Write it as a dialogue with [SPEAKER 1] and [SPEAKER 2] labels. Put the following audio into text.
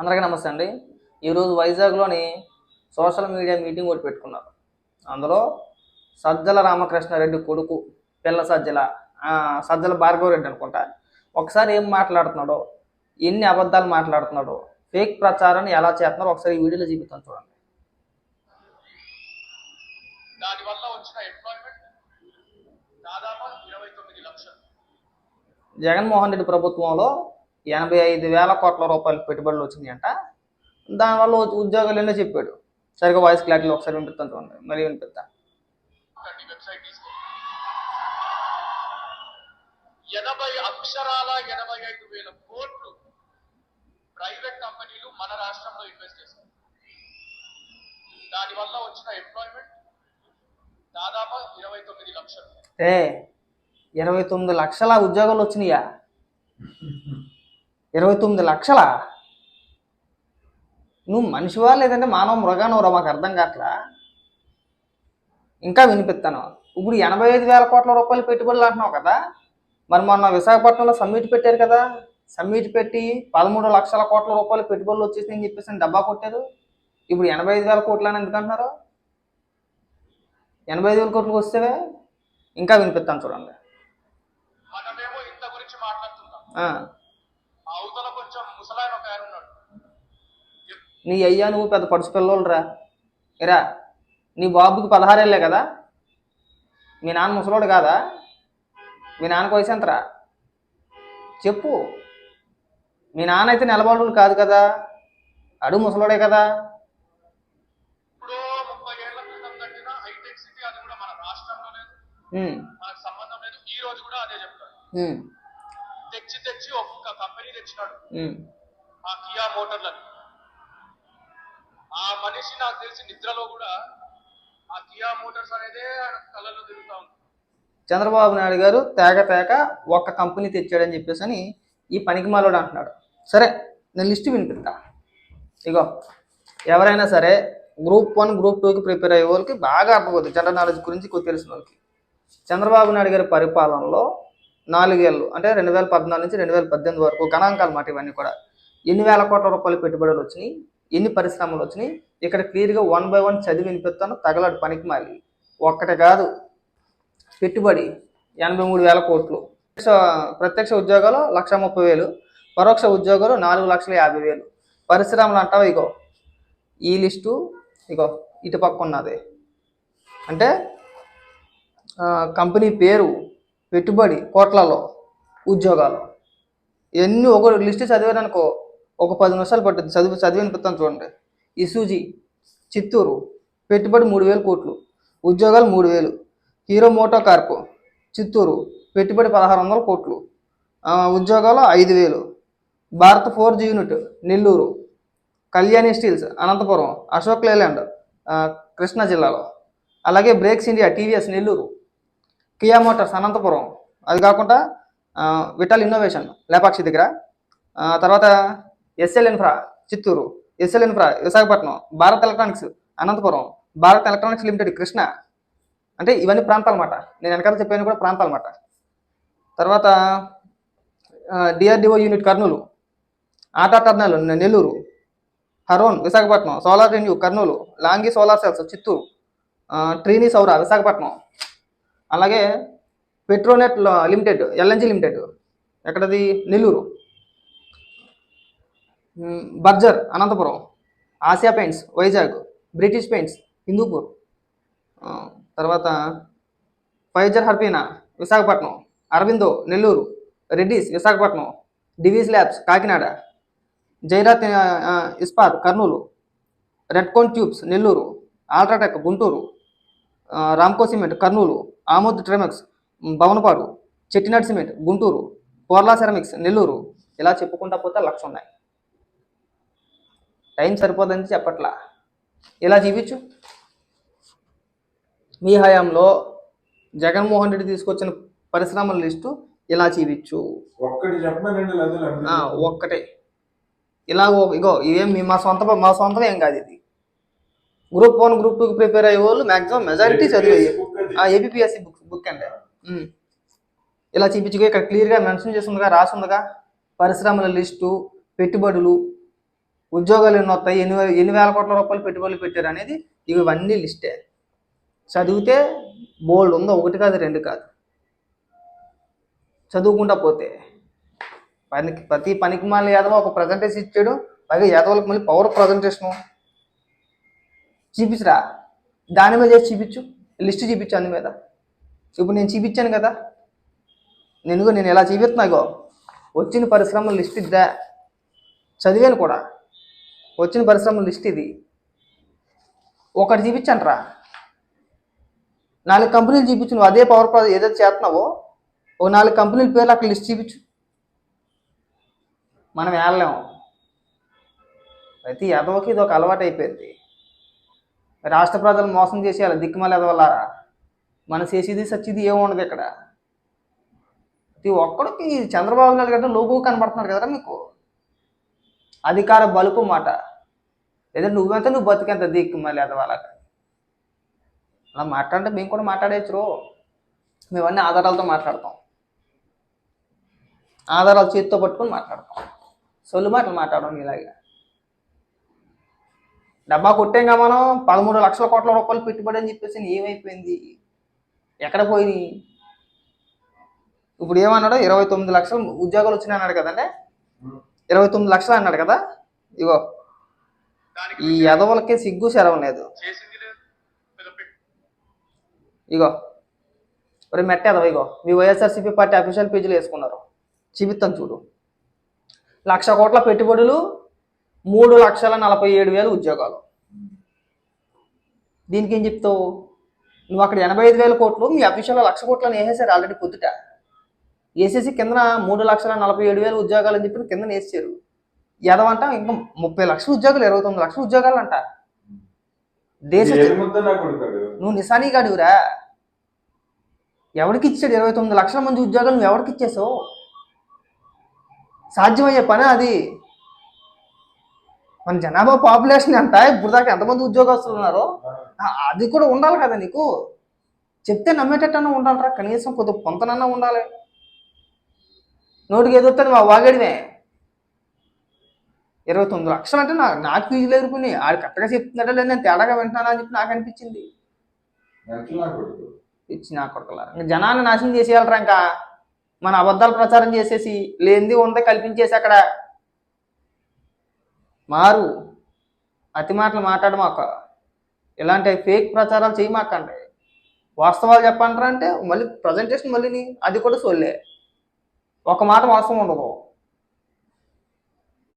[SPEAKER 1] అందరికీ నమస్తే అండి. ఈరోజు వైజాగ్లోని సోషల్ మీడియా మీటింగ్ ఒకటి పెట్టుకున్నారు. అందులో సజ్జల రామకృష్ణారెడ్డి కొడుకు పిల్ల సజ్జల సజ్జల భార్గవరెడ్డి అనుకుంటా. ఒకసారి ఏం మాట్లాడుతున్నాడో ఎన్ని అబద్ధాలు మాట్లాడుతున్నాడో ఫేక్ ప్రచారాన్ని ఎలా చేస్తున్నారో ఒకసారి ఈ వీడియోలో చూపిస్తాను చూడండి.
[SPEAKER 2] దానివల్ల వచ్చిన ఎంప్లాయ్మెంట్ దాదాపు ఇరవై తొమ్మిది లక్షలు.
[SPEAKER 1] జగన్మోహన్ రెడ్డి ప్రభుత్వంలో ఎనభై ఐదు వేల కోట్ల రూపాయలు పెట్టుబడులు వచ్చినాయంట దానివల్ల ఉద్యోగాలు ఎన్నో చెప్పాడు. సరిగా వాయిస్ క్లారిటీలో ఒకసారి వినిపిస్తాను చూడండి. మళ్ళీ వినిపిస్తా.
[SPEAKER 2] ఎనభై అక్షరాల ఎనభై ఐదు వేల కోట్లు ప్రైవేట్ కంపెనీలు మన రాష్ట్రంలో ఇన్వెస్ట్ చేశారు దానివల్ల వచ్చిన ఎంప్లాయ్మెంట్ దాదాపు ఇరవై తొమ్మిది లక్షలు.
[SPEAKER 1] ఏ ఇరవై తొమ్మిది లక్షల ఉద్యోగాలు వచ్చినాయా? ఇరవై తొమ్మిది లక్షల? నువ్వు మనిషివా లేదంటే మానవ మృగానవరా? మాకు అర్థం కావట్లా? ఇంకా వినిపిస్తాను. ఇప్పుడు ఎనభై ఐదు వేల కోట్ల రూపాయలు పెట్టుబడులు అంటున్నావు కదా మరి మొన్న విశాఖపట్నంలో సమ్మిట్ పెట్టారు కదా సమ్మిట్ పెట్టి పదమూడు లక్షల కోట్ల రూపాయలు పెట్టుబడులు వచ్చేసిందని చెప్పేసి డబ్బా కొట్టారు. ఇప్పుడు ఎనభై ఐదు వేల కోట్లు అని ఎందుకు అంటున్నారు? ఎనభై ఐదు వేల కోట్లకు వస్తేవే? ఇంకా వినిపిస్తాను చూడండి.
[SPEAKER 2] మనమేమో ఇంత గురించి మాట్లాడుతున్నాం.
[SPEAKER 1] ఆ,
[SPEAKER 2] అవతల కొంచెం ముసలాయన ఒక ఆయన ఉన్నాడు.
[SPEAKER 1] నీ అయ్యా నువ్వు పెద్ద పడుచు పిల్లోళ్ళరా ఇరా నీ బాబుకి పదహారేళ్ళే కదా? మీ నాన్న ముసలోడు కాదా? మీ నాన్నకు వయసు ఎంతరా? చెప్పు. మీ నాన్న అయితే నిలబడు కాదు కదా? అడుగు ముసలోడే కదా?
[SPEAKER 2] సంబంధం లేదు. ఈ రోజు కూడా అదే
[SPEAKER 1] ఉమ్.
[SPEAKER 2] ఆ కియా మోటార్లను ఆ మనిషి నాకు తెలిసి నిద్రలో కూడా ఆ కియా మోటార్స్ అనేదే ఆయన కళ్ళలో తిరుగుతా ఉంది.
[SPEAKER 1] చంద్రబాబు నాయుడు గారు తేగ తేగ ఒక్క కంపెనీ తెచ్చాడని చెప్పేసి అని ఈ పనికి మాలోడు అంటున్నాడు. సరే నేను లిస్ట్ వినిపిస్తా. ఇగో ఎవరైనా సరే గ్రూప్ వన్ గ్రూప్ టూకి ప్రిపేర్ అయ్యే వాళ్ళకి బాగా అర్థమవుతుంది. జనరల్ నాలెడ్జ్ గురించి కొద్ది తెలిసిన వాళ్ళకి. చంద్రబాబు నాయుడు గారి పరిపాలనలో నాలుగేళ్ళు అంటే రెండు వేల పద్నాలుగు నుంచి రెండు వేల పద్దెనిమిది వరకు గణాంకాలు మాట ఇవన్నీ కూడా. ఎన్ని వేల కోట్ల రూపాయలు పెట్టుబడులు వచ్చినాయి ఎన్ని పరిశ్రమలు వచ్చినాయి ఇక్కడ క్లియర్గా వన్ బై వన్ చదివి వినిపిస్తాను తగలడు పనికి మాలి ఒక్కటే కాదు పెట్టుబడి ఎనభై మూడు వేల కోట్లు. ప్రత్యక్ష- ఉద్యోగాలు లక్ష ముప్పై వేలు పరోక్ష ఉద్యోగాలు నాలుగు లక్షల యాభై వేలు. పరిశ్రమలు అంటావు ఇగో ఈ లిస్టు ఇగో ఇటు పక్క ఉన్నది. అంటే కంపెనీ పేరు పెట్టుబడి కోట్లలో ఉద్యోగాలు. ఎన్ని ఒక లిస్ట్ చదివారనుకో ఒక పది నిమిషాలు పట్టింది. చదివి చదివిన వినిపిస్తాను చూడండి. ఇసూజీ చిత్తూరు పెట్టుబడి మూడు వేలు కోట్లు. ఉద్యోగాలు మూడు వేలు. హీరో మోటో కార్పు చిత్తూరు పెట్టుబడి పదహారు వందల కోట్లు. ఉద్యోగాలు ఐదు వేలు. Bharat forge unit Nellore. Kalyani steels Anantapur Ashok Leyland Krishna జిల్లాలో. అలాగే brakes India TVS Nellore. Kia motors Anantapur. అది కాకుండా విటల్ ఇన్నోవేషన్ లేపాక్షి దగ్గర. తర్వాత SL infra Chittoor. SL infra Visakhapatnam Bharat electronics Anantapuram. Bharat electronics limited Krishna. అంటే ఇవన్నీ ప్రాంతాలు అన్నమాట నేను వెనకాల చెప్పాను కూడా ప్రాంతాలు అన్నమాట తర్వాత డిఆర్డిఓ యూనిట్ కర్నూలు. ఆటా టర్నల్ Nellore. హరోన్ Visakhapatnam. Solar ReNew Kurnool. Longi solar cells Chittoor. ట్రీని సౌర విశాఖపట్నం. అలాగే పెట్రోనెట్ లిమిటెడ్ ఎల్ఎన్జి లిమిటెడ్ ఎక్కడది? Nellore. Berger Anantapuram. Asia paints Vizag British paints Hindupur తర్వాత ఫైజర్ హర్పీనా విశాఖపట్నం అరవిందో నెల్లూరు రెడ్డిస్ విశాఖపట్నం డివిస్ ల్యాబ్స్ కాకినాడ జైరాత్ Ispat Kurnool రెడ్కోన్ tubes Nellore UltraTech Guntur Ramco cement Kurnool Amod ట్రెమెక్స్ భవనపాడు చెట్టినాడ్ సిమెంట్ గుంటూరు పోర్లా ceramics Nellore. ఇలా చెప్పుకుంటా పోతే లక్ష ఉన్నాయి. టైం సరిపోదని చెప్పట్లా. ఇలా చూపించు మీ హయాంలో జగన్మోహన్ రెడ్డి తీసుకొచ్చిన పరిశ్రమల లిస్టు ఇలా చూపించు
[SPEAKER 3] ఒక్కటి
[SPEAKER 1] ఇలా ఇగో ఇవేం మీ- మా సొంత మా సొంతం ఏం కాదు ఇది. గ్రూప్ వన్ గ్రూప్ టూకి ప్రిపేర్ అయ్యే వాళ్ళు మాక్సిమం మెజారిటీ చదివే ఏపీఎస్సి బుక్ బుక్ అండి. ఇలా చూపించుగా ఇక్కడ క్లియర్గా మెన్షన్ చేస్తుందిగా రాసి ఉందిగా పరిశ్రమల లిస్టు పెట్టుబడులు ఉద్యోగాలు ఎన్ని వస్తాయి ఎన్ని వేల కోట్ల రూపాయలు పెట్టుబడులు పెట్టారు అనేది ఇవన్నీ లిస్టే. చదివితే బోల్డ్ ఉందో ఒకటి కాదు రెండు కాదు. చదువుకుంటా పోతే. పనికి ప్రతి పనికి మళ్ళీ యాదవ ఒక ప్రజెంటేషన్ ఇచ్చాడు పైగా యాదవులకు మళ్ళీ పవర్ ప్రజెంటేషను చూపించరా. దాని మీద చేసి చూపించు. లిస్ట్ చూపించు అందు మీద. ఇప్పుడు నేను చూపించాను కదా. నేను నేను ఎలా చూపిస్తున్నాగో వచ్చిన పరిశ్రమల లిస్ట్ ఇద్దా. చదివాను కూడా. వచ్చిన పరిశ్రమల లిస్ట్ ఇది. ఒకటి చూపించండిరా నాలుగు కంపెనీలు చూపించు. నువ్వు అదే పవర్ ప్రాజెక్ట్ ఏదైతే చేస్తున్నావో ఓ నాలుగు కంపెనీల పేర్లు అక్కడ లిస్ట్ చూపించు. మనం వెళ్ళలేము ప్రతి ఎదవకి ఇది ఒక అలవాటు అయిపోయింది. రాష్ట్ర ప్రజలు మోసం చేసేయాలి దిక్కుమాల ఎదవలారా మనం చేసేది సచ్చిది ఏముండదు ఇక్కడ. ప్రతి ఒక్కడికి చంద్రబాబు నాయుడు గారు లోగో కనబడుతున్నాడు కదా మీకు? అధికార బలుపు మాట. లేదా నువ్వెంత నువ్వు బతికెంత దిక్కుమాలి ఎదవాలక అలా మాట్లాడితే మేము కూడా మాట్లాడేచ్చు మేమన్నీ ఆధారాలతో మాట్లాడతాం. ఆధారాలు చేతితో పట్టుకొని మాట్లాడతాం. సొల్లు మాటలు మాట్లాడడం ఇలాగా. డబ్బా కొట్టాంగా మనం? పదమూడు లక్షల కోట్ల రూపాయలు పెట్టుబడి అని చెప్పేసి ఏమైపోయింది? ఎక్కడ పోయినాయి? ఇప్పుడు ఏమన్నాడు? ఇరవై తొమ్మిది లక్షలు ఉద్యోగాలు వచ్చినాయి అన్నాడు కదండి? ఇరవై తొమ్మిది లక్షలు అన్నాడు కదా? ఇగో ఈ ఎదవలకి సిగ్గు సెలవు లేదు. ఇగో మరి మెట్ట ఎదవ ఇగో మీ వైఎస్ఆర్సీపీ పార్టీ అఫీషియల్ పేజీలు వేసుకున్నారు. చూపిస్తాను చూడు. లక్ష కోట్ల పెట్టుబడులు మూడు లక్షల నలభై ఏడు వేల ఉద్యోగాలు. దీనికి ఏం చెప్తావు? నువ్వు అక్కడ ఎనభై ఐదు వేల కోట్లు మీ అఫీషియల్ లక్ష కోట్లను వేసేసారు ఆల్రెడీ పొద్దుట. వేసేసి కింద మూడు లక్షల నలభై ఏడు వేల ఉద్యోగాలు అని చెప్పి కింద వేసారు ఎదవంట ఇంకా ముప్పై లక్షల ఉద్యోగాలు ఇరవై తొమ్మిది లక్షల ఉద్యోగాలు అంట దేశ నువ్వు నిశానీ గాడివురా. ఎవరికి ఇచ్చాడు ఇరవై తొమ్మిది లక్షల మంది ఉద్యోగాలు నువ్వు ఎవరికి ఇచ్చేసావు సాధ్యమయ్యే పని అది. మన జనాభా పాపులేషన్ ఎంత? ఇప్పుడు దాకా ఎంతమంది ఉద్యోగస్తులు ఉన్నారో? అది కూడా ఉండాలి కదా నీకు. చెప్తే నమ్మేటట్టన్నా ఉండాలిరా. కనీసం కొద్ది పొంతనన్నా ఉండాలి. నోటికి ఏదో వస్తుంది మా వాగడివే. ఇరవై తొమ్మిది లక్షలు అంటే నా నాకు ఫీజులు ఎదుర్కొని ఆడు కరెక్ట్గా చెప్తున్నాడా లేదు నేను తేడాగా వింటున్నానా అని చెప్పి నాకు అనిపించింది.
[SPEAKER 3] నాకు
[SPEAKER 1] ఇచ్చి నా కొడుకులా. ఇంకా జనాన్ని నాశనం చేసేయాలరా ఇంకా. మన అబద్ధాలు ప్రచారం చేసేసి లేనిది ఉందే కల్పించేసి అక్కడ మారు. అతి మాటలు మాట్లాడమాక ఇలాంటి ఫేక్ ప్రచారాలు చేయమాకండి వాస్తవాలు చెప్పంటారా అంటే మళ్ళీ ప్రజెంటేషన్ మళ్ళీ అది కూడా సొల్లే. ఒక మాట వాస్తవం ఉండదు.